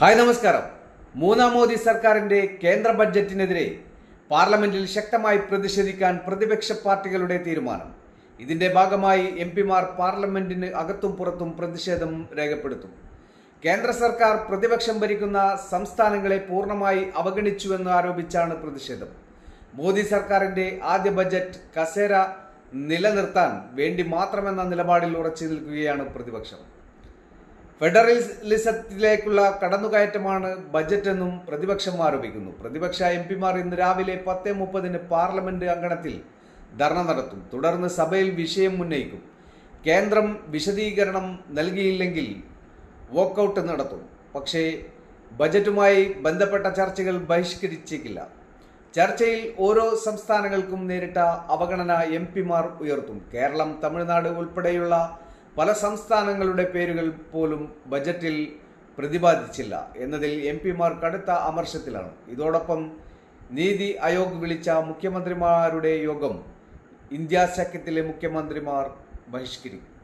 Hi നമസ്കാരം. മൂന്നാം മോദി സർക്കാരിന്റെ കേന്ദ്ര ബഡ്ജറ്റിനെതിരെ പാർലമെന്റിൽ ശക്തമായി പ്രതിഷേധിക്കാൻ പ്രതിപക്ഷ പാർട്ടികളുടെ തീരുമാനം. ഇതിന്റെ ഭാഗമായി എം പിമാർ പാർലമെന്റിന് അകത്തും പുറത്തും പ്രതിഷേധം രേഖപ്പെടുത്തും. കേന്ദ്ര സർക്കാർ പ്രതിപക്ഷം ഭരിക്കുന്ന സംസ്ഥാനങ്ങളെ പൂർണമായി അവഗണിച്ചുവെന്ന് ആരോപിച്ചാണ് പ്രതിഷേധം. മോദി സർക്കാരിന്റെ ആദ്യ ബജറ്റ് കസേര നിലനിർത്താൻ വേണ്ടി മാത്രമെന്ന നിലപാടിൽ ഉറച്ചു നിൽക്കുകയാണ് പ്രതിപക്ഷം. ഫെഡറലിസത്തിലേക്കുള്ള കടന്നുകയറ്റമാണ് ബജറ്റെന്നും പ്രതിപക്ഷം ആരോപിക്കുന്നു. പ്രതിപക്ഷ എം പിമാർ ഇന്ന് രാവിലെ പത്ത് മുപ്പതിന് പാർലമെന്റ് അങ്കണത്തിൽ ധർണ നടത്തും. തുടർന്ന് സഭയിൽ വിഷയം ഉന്നയിക്കും. കേന്ദ്രം വിശദീകരണം നൽകിയില്ലെങ്കിൽ വോക്കൗട്ട് നടത്തും. പക്ഷേ ബജറ്റുമായി ബന്ധപ്പെട്ട ചർച്ചകൾ ബഹിഷ്കരിച്ചേക്കില്ല ചർച്ചയിൽ ഓരോ സംസ്ഥാനങ്ങൾക്കും നേരിട്ട അവഗണന എം പിമാർ ഉയർത്തും. കേരളം തമിഴ്നാട് ഉൾപ്പെടെയുള്ള പല സംസ്ഥാനങ്ങളുടെ പേരുകൾ പോലും ബജറ്റിൽ പ്രതിപാദിച്ചില്ല. എന്നതിൽ എം പിമാർ കടുത്ത അമർഷത്തിലാണ്. ഇതോടൊപ്പം നീതി ആയോഗ് വിളിച്ച മുഖ്യമന്ത്രിമാരുടെ യോഗം ഇന്ത്യ സഖ്യത്തിലെ മുഖ്യമന്ത്രിമാർ ബഹിഷ്കരിക്കും.